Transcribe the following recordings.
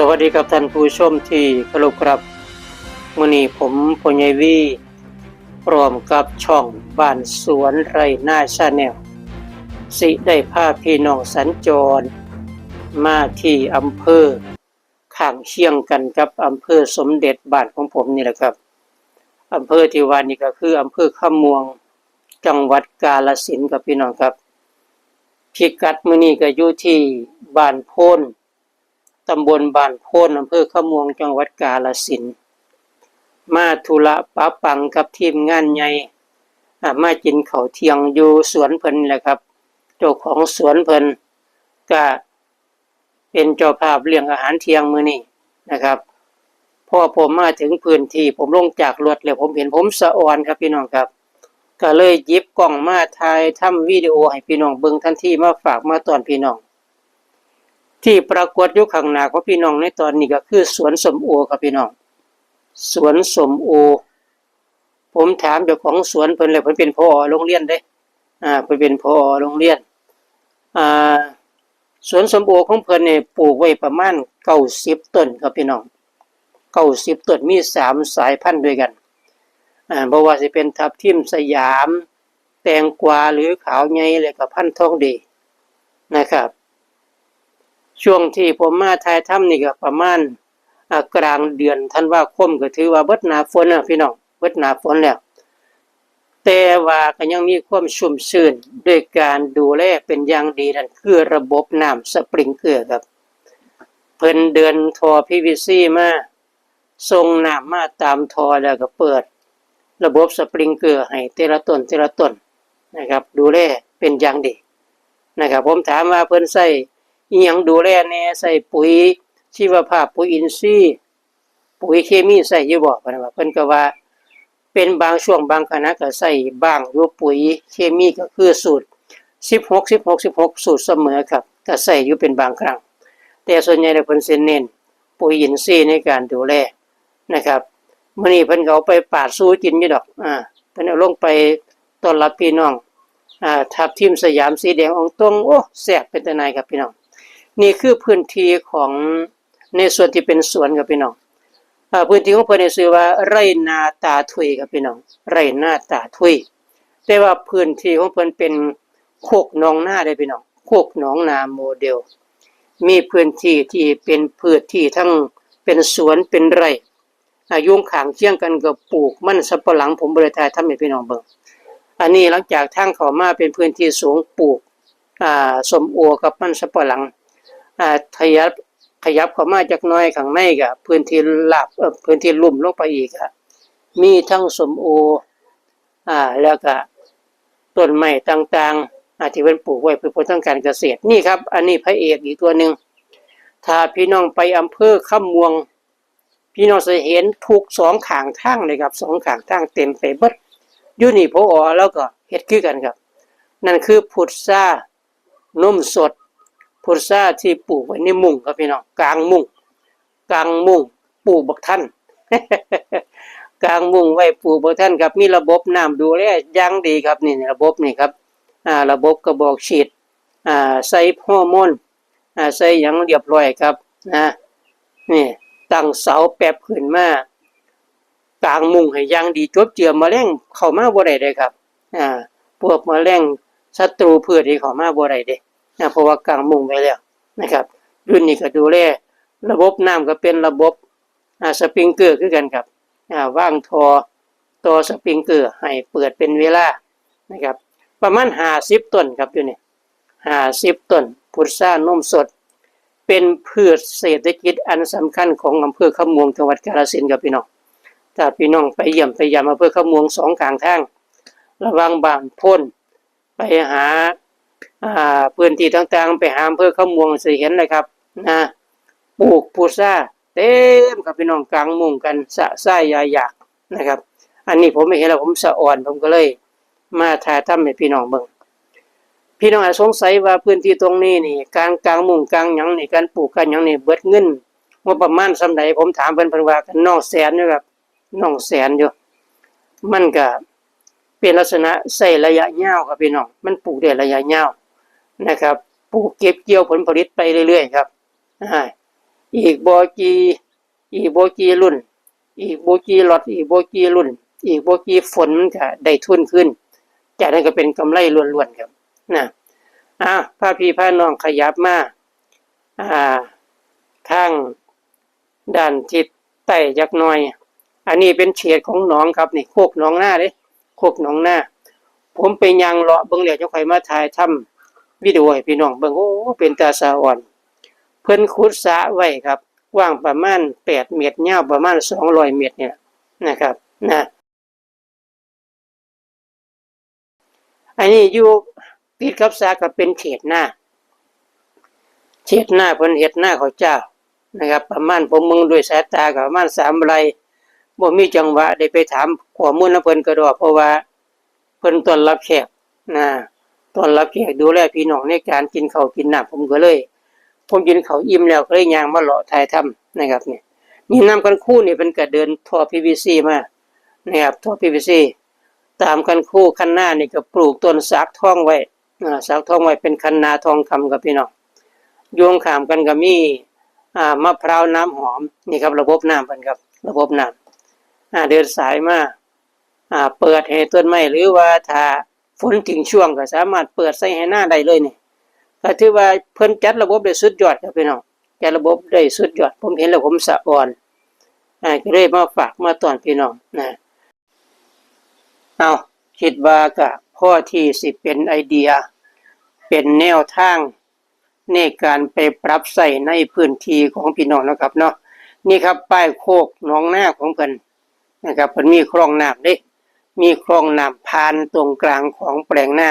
สวัสดีครับท่านผู้ชมที่เคารพครับมื้อนี้ผมพญายวีพร้อมกับช่องบ้านสวนไรหน้าชาแนลสิได้พาพี่น้องสัญจร มาที่อำเภอข้างเชียงกันกับอำเภอสมเด็จบ้านของผมนี่แหละครับอำเภอที่ว่านี่ก็คืออำเภอขะม่วงจังหวัดกาฬสินธุ์ครับพี่น้องครับพิกัดมื้อนี้ก็อยู่ที่บ้านโพน ตำบลบ้านโพนอำเภอขมวงจังหวัดกาฬสินมาธุระปะปังกับทีมงานใหญ่มากินเขาเทียงอยู่สวนเพิ่นนี่แหละครับเจ้าของสวนเพิ่นก็เป็นเจ้าภาพเลี้ยงอาหารเทียงมือนี้นะครับพอผมมาถึงพื้นที่ผมลงจากรถแล้วผมเห็นผมสะออนครับพี่น้องครับ ก็เลยยิบกล้องมาถ่ายทำวิดีโอให้พี่น้องเบิ่งทันทีมาฝากมาตอนพี่น้อง ที่ปรากฏอยู่ข้างหน้าของพี่น้องในตอนนี้ก็คือสวนสมโอครับพี่น้อง สวนสมโอ ผมถามเจ้าของสวนเพิ่นเลยเพิ่นเป็นพอโรงเรียนเด้อ่าเพิ่นเป็นพอโรงเรียนอ่าสวนสมโอของเพิ่นเนี่ยปลูกไว้ประมาณ90ต้นครับพี่น้อง90ต้นมีสามสายพันธุ์ด้วยกันอ่าบ่ว่าสิเป็นทับทิมสยาม แตงกวาหรือขาวใหญ่เลยกับพันธุ์ทองดีนะครับ ช่วงที่ผมมาถ่ายถ้ำนี่ก็ประมาณกลางเดือนธันวาคมก็ถือว่าเบิดหนาฝนนะพี่น้องเบิดหนาฝนแล้ว แต่ว่าก็ยังมีความชุ่มชื้นด้วยการดูแลเป็นอย่างดีนั่นคือระบบน้ำสปริงเกอร์ครับ เพิ่นเดินทอ PVC มาส่งน้ำมาตามทอแล้วก็เปิด ระบบสปริงเกอร์ให้แต่ละต้นแต่ละต้นนะครับ ดูแลเป็นอย่างดีนะครับ ผมถามว่าเพิ่นใส่ อีหยังดูแลแน่ใส่ปุ๋ยชีวภาพปุ๋ยอินทรีย์ปุ๋ยเคมีใส่อยู่บ่เพิ่นว่าเพิ่นก็ว่า เป็นบางช่วงบางคณะก็ใส่บ้างอยู่ปุ๋ยเคมีก็คือสูตร 16 16 16 สูตรเสมอครับก็ใส่อยู่เป็นบางครั้ง แต่ส่วนใหญ่แล้วเพิ่นสิเน้นปุ๋ยอินทรีย์ในการดูแลนะครับมื่อนี้เพิ่นเอาไปปาดสู้กินอยู่ดอก อ่าเพิ่นเอาลงไปต้อนรับพี่น้อง อ่าทับทิมสยามสีแดงองตรงโอ้แซ่บเป็นตะนายครับพี่น้อง นี่คือพื้นที่ของในส่วนที่เป็นสวนครับพี่น้องอพื้นที่ของเพิ่นเนี่ยชื่อว่าไร่นาตาถุยครับพี่น้อง ไร่นาตาถุยแต่ว่าพื้นที่ของเพิ่อนเป็นโคกหนองนาได้พี่น้องโคกหนองนาโมเดล มีพื้นที่ที่เป็นพืชที่ทั้งเป็นสวนเป็นไร่อายุงขางเคียงกันกับปลูกมันสับปะหลังผมบริทายทำให้พี่น้องเบิ่งอันนี้หลังจากทางเขามาเป็นพื้นที่สูงปลูกอ่าสมโอกับมันสับปะหลัง ขยับขยับเข้ามาจากน้อยข้างในก็พื้นที่หลาบพื้นที่ลุ่มลงไปอีกอะมีทั้งสมโออ่าแล้วก็ต้นไม้ต่างๆอ่าที่เพิ่นปลูกไว้เพื่อผลทางการเกษตรนี่ครับ อันนี้พระเอกอีกตัวหนึ่งถ้าพี่น้องไปอำเภอขะม่วง พี่น้องจะเห็นทุกสองขางทางเลยครับสองขางทางเต็มไปเบิดยูนี่พออแล้วก็เฮ็ดคือกันครับ นั่นคือพุทรานมสด พุทราที่ปลูกไว้ในมุงครับพี่น้องกลางมุงกลางมุงปลูกบักท่านกลางมุงไว้ปลูกบักท่านครับมีระบบน้ำดูแลย่างดีครับนี่ระบบนี่ครับอ่าระบบกระบอกฉีดอ่าใส่ฮอร์โมนอ่าใส่ยังเรียบร้อยครับนะนี่ตั้งเสาแปบขึ้นมากลางมุงให้ยังดีจบเจือแมลงเข้ามาบ่ได้เลยครับอ่าพวกแมลงศัตรูพืชที่เข้ามาบ่ได้เด้ นะเพราะว่ากลางมุงไว้แล้วนะครับรุ่นนี้ก็ดูแลระบบน้ำก็เป็นระบบสปริงเกอร์คือกันครับว่างทอต่อสปริงเกอร์ให้เปิดเป็นเวลานะครับ ประมาณ50ต้นครับอยู่นี่50ต้น พุทรานมสด เป็นพืชเศรษฐกิจอันสำคัญของอำเภอขมวงจังหวัดกาฬสินธุ์ครับพี่น้องถ้าพี่น้องไปเยี่ยมไปยามอำเภอขมวงสองข้างทาง ระวังบานพ้นไปหา พื้นที่ต่างๆ ไปหาอำเภอขะม่วงสิเห็นเลยครับนะปลูกพุทราเต็มครับพี่น้องกลางมุงกันสะไสายาอยากนะครับ อันนี้ผมไม่เห็นแล้วผมสะอ่อนผมก็เลย มาถ่ายทำให้พี่น้องเบิ่งพี่น้องอาจสงสัยว่าพื้นที่ตรงนี้นี่กลารกลางมุงกลางหยังนี่การปลูกกันหยังนี่เบิดเงินงบประมาณสำใดผมถามเพิ่นเพิ่นว่ากันน้องแสนอยู่ครับน้องแสนอยู่มันก็ เป็นลักษณะใส่ระยะยาวครับพี่น้องมันปลูกได้ระยะยาวนะครับปลูกเก็บเกี่ยวผลผลิตไปเรื่อย ๆ ครับอีกโบกีอีกโบกีรุ่น อีกโบกีหลอดอีกโบกีรุ่น อีกโบกีฝนมันก็ได้ทุนขึ้น จากนั้นก็เป็นกำไรล้วนๆครับนะอ่าพาพี่พาน้องขยับมาอ่าทางด้านทิศใต้ยักน่อย อันนี้เป็นเฉดของหนองครับนี่โคกหนองหน้าเด้ โคกหนองหน้า ผมไปยังเลาะเบิ่งแล้วจังค่มาถ่ายทำวิดีโอให้พี่น้องเบิ่งโอ้เป็นตาสะอ่อน เพิ่นขุดสะไว้ครับกว้างประมาณ8เมตรยาวประมาณ200เมตรเนี่ยนะครับนะอันนี้อยู่ติดกับสระก็เป็นเขตหน้าเขตหน้าเพิ่นเฮ็ดหน้าเขาเจ้านะครับ ประมาณผมมึงด้วยสายตาก็ประมาณ3ไร่ บ่มีจังหวะได้ไปถามข้อมูลนำเพิ่นก็ดอกเพราะว่าเพิ่นต้อนรับแขกนะต้อนรับแขกดูแลพี่น้องในการกินข้าวกินน้ำผมก็เลย ผมกินข้าวอิ่มแล้วก็เลยย่างมาเลาะถ่ายทำนะครับเนี่ยนี่น้ำกันคู่นี่เป็นกระเดินท่อ PVC มานะครับท่อ PVC ตามกันคู่คันหน้านี่ก็ปลูกต้นสากทองไว้อ่าสากทองไว้เป็นคันนาทองคำกับพี่น้องโยงขามกันก็มีมะพร้าวน้ำหอมนี่ครับระบบน้ำเพิ่นครับ ระบบน้ำอ่า เดินสายมาเปิดให้ต้นไม้หรือว่าถ้าฝนถึงช่วงก็สามารถเปิดใส่ให้หน้าได้เลยนี่ก็ถือว่าเพิ่นจัดระบบได้สุดยอดครับพี่น้องจัดระบบได้สุดยอด ผมเห็นแล้วผมสะอ่อนอ่าก็เลยมาฝากมาตอนพี่น้องนะเอาคิดว่าก็พ่อที่สิเป็นไอเดีย เป็นแนวทางในการไปปรับใส่ในพื้นที่ของพี่น้องนะครับเนาะนี่ครับป้ายโคกหนองหน้าของเพิ่น นะครับมันมีคลองน้ำด้มีคลองน้ำผ่านตรงกลางของแปลงหน้า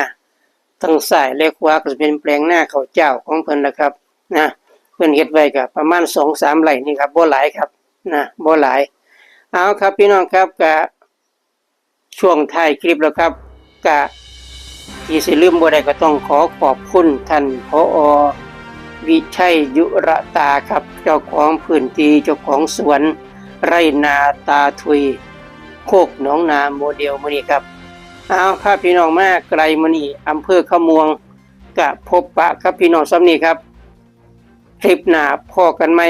ทั้งสายและขวาก็จะเป็นแปลงหน้าเขาเจ้าของเพิ่นนะครับนะเพิ่นเฮ็ดไว้กับประมาณสองสามไร่นี่ครับบ่หลายครับนะบ่หลายเอาครับพี่น้องครับกะช่วงท้ายคลิปแล้วครับกะที่สิลืมบ่ได้ก็ต้องขอขอบคุณท่านพอวิชัยยุรตาครับ เจ้าของพื้นที่เจ้าของสวน ไรนาตาทุย โคกหนองนาโมเดลมือนี้ครับเอาพาพี่น้องมาไกลมือนี้อำเภอขมวงกะพบปะครับพี่น้องซ้ำนี้ครับ คลิปหน้าพอกันไหม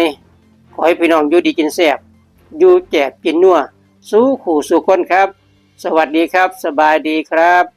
ขอให้พี่น้องอยู่ดีกินแสบอยู่แจกกินนัวสู้ขู่สู่คนครับ สวัสดีครับ สบายดีครับ